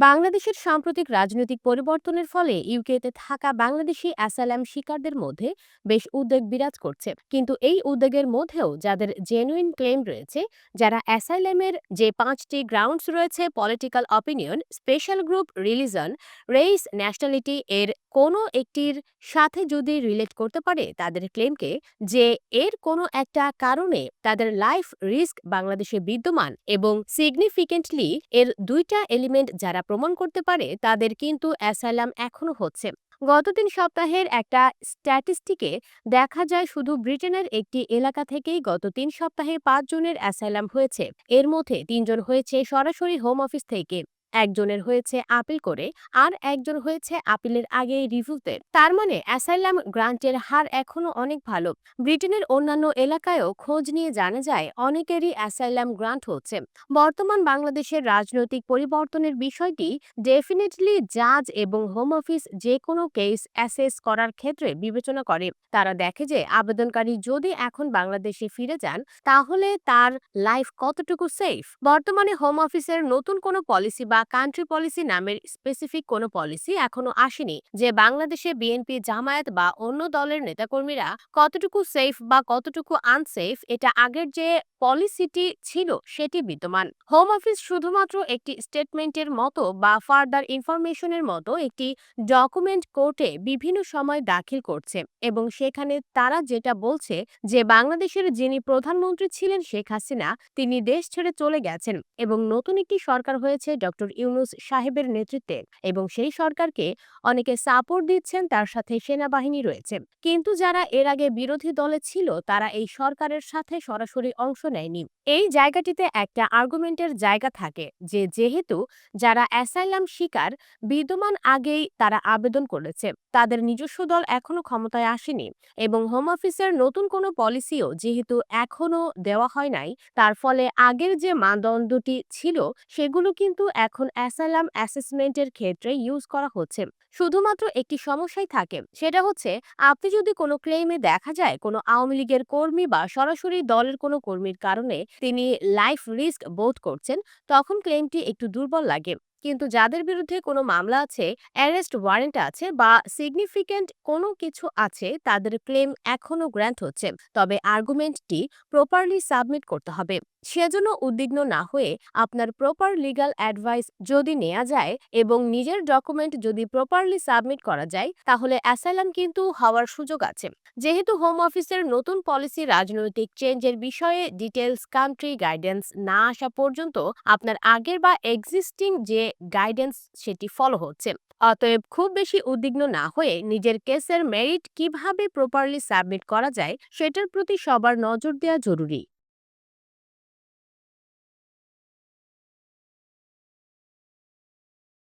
বাংলাদেশের সাম্প্রতিক রাজনৈতিক পরিবর্তনের ফলে ইউকেতে থাকা বাংলাদেশি অ্যাসাইলাম শিকারদের মধ্যে বেশ উদ্বেগ বিরাজ করছে। কিন্তু এই উদ্বেগের মধ্যেও যাদের জেনুইন ক্লেম রয়েছে, যারা অ্যাসাইলামের যে পাঁচটি গ্রাউন্ডস রয়েছে political opinion special group religion race nationality এর কোনো একটির সাথে যদি রিলেট করতে পারে, তাদের ক্লেমকে যে এর কোনো একটা কারণে তাদের লাইফ রিস্ক বাংলাদেশে বিদ্যমান এবং সিগনিফিকেন্টলি এর দুইটা এলিমেন্ট যারা প্রমাণ করতে পারে, তাদের কিন্তু অ্যাসাইলাম এখনও হচ্ছে। গত তিন সপ্তাহের একটা স্ট্যাটিস্টিকে দেখা যায় শুধু ব্রিটেনের একটি এলাকা থেকেই গত তিন সপ্তাহে পাঁচ জনের অ্যাসাইলাম হয়েছে। এর মধ্যে তিনজন হয়েছে সরাসরি হোম অফিস থেকে। একজনের হয়েছে আপিল করে আর একজন হয়েছে আপিলের আগে রিভিউতে তার মানে অ্যাসাইলাম গ্রান্টের হার এখনও অনেক ভালো। ব্রিটেনের অন্যান্য এলাকায়ও খোঁজ নিয়ে জানা যায় অনেকেরই অ্যাসাইলাম গ্রান্ট হচ্ছে। বর্তমান বাংলাদেশের রাজনৈতিক পরিবর্তনের বিষয়টি ডেফিনেটলি জাজ এবং হোম অফিস যে কোনো কেস অ্যাসেস করার ক্ষেত্রে বিবেচনা করে। তারা দেখে যে আবেদনকারী যদি এখন বাংলাদেশে ফিরে যান, তাহলে তার লাইফ কতটুকু সেফ? বর্তমানে হোম অফিসের নতুন কোনো পলিসি বা কান্ট্রি পলিসি নামের স্পেসিফিক কোনো পলিসি এখনও আসেনি যে বাংলাদেশে বিএনপি জামায়াত বা অন্য দলের নেতাকর্মীরা কতটুকু সেফ বা কতটুকু আনসেফ এটা আগের যে পলিসিটি ছিল সেটি বিদ্যমান। হোম অফিস শুধুমাত্র একটি স্টেটমেন্টের মতো বা ফার্দার ইনফরমেশনের মতো একটি ডকুমেন্ট কোর্টে বিভিন্ন সময় দাখিল করছে এবং সেখানে তারা যেটা বলছে যে বাংলাদেশের যিনি প্রধানমন্ত্রী ছিলেন শেখ হাসিনা, তিনি দেশ ছেড়ে চলে গেছেন এবং নতুন একটি সরকার হয়েছে ডক্টর ইউনুস সাহেবের নেতৃত্বে এবং সেই সরকারকে অনেকে সাপোর্ট দিচ্ছেন তার সাথে সেনাবাহিনী রয়েছে। কিন্তু যারা এর আগে বিরোধী দলে ছিল, তারা এই সরকারের সাথে সরাসরি অংশ নেয়নি। এই জায়গাটিতে একটা আর্গুমেন্টের জায়গা থাকে যে যেহেতু যারা অ্যাসাইলাম শিকার, বিদ্যমান আগেই তারা আবেদন করেছে। তাদের নিজস্ব দল এখনও ক্ষমতায় আসেনি এবং হোম অফিসের নতুন কোনো পলিসিও যেহেতু এখনও দেওয়া হয় নাই, তার ফলে আগের যে মানদণ্ডটি ছিল, সেগুলো কিন্তু এখন অ্যাসাইলাম অ্যাসেসমেন্টের ক্ষেত্রে ইউজ করা হচ্ছে। শুধুমাত্র একটি সমস্যাই থাকে, সেটা হচ্ছে আপনি যদি কোনো ক্লেইমে দেখা যায় কোনো আওয়ামী লীগের কর্মী বা সরাসরি দলের কোনো কর্মীর কারণে তিনি লাইফ রিস্ক বোধ করছেন, তখন ক্লেইমটি একটু দুর্বল লাগে। কিন্তু যাদের বিরুদ্ধে কোনো মামলা আছে অ্যারেস্ট ওয়ারেন্ট আছে বা সিগনিফিক্যান্ট কোনো কিছু আছে, তাদের ক্লেম এখনও গ্র্যান্ট হচ্ছে। তবে আর্গুমেন্টটি প্রপারলি সাবমিট করতে হবে। সেজন্য উদ্বিগ্ন না হয়ে আপনার প্রপার লিগাল অ্যাডভাইস যদি নেওয়া যায় এবং নিজের ডকুমেন্ট যদি প্রপারলি সাবমিট করা যায়, তাহলে অ্যাসাইলাম কিন্তু হওয়ার সুযোগ আছে। যেহেতু হোম অফিসের নতুন পলিসি রাজনৈতিক চেঞ্জের বিষয়ে ডিটেলস কান্ট্রি গাইডেন্স না আসা পর্যন্ত আপনার আগের বা এক্সিস্টিং যে গাইডেন্স সেটি ফলো হচ্ছে। অতএব খুব বেশি উদ্বিগ্ন না হয়ে নিজের কেসের মেরিট কীভাবে প্রপারলি সাবমিট করা যায়, সেটার প্রতি সবার নজর দেওয়া জরুরি।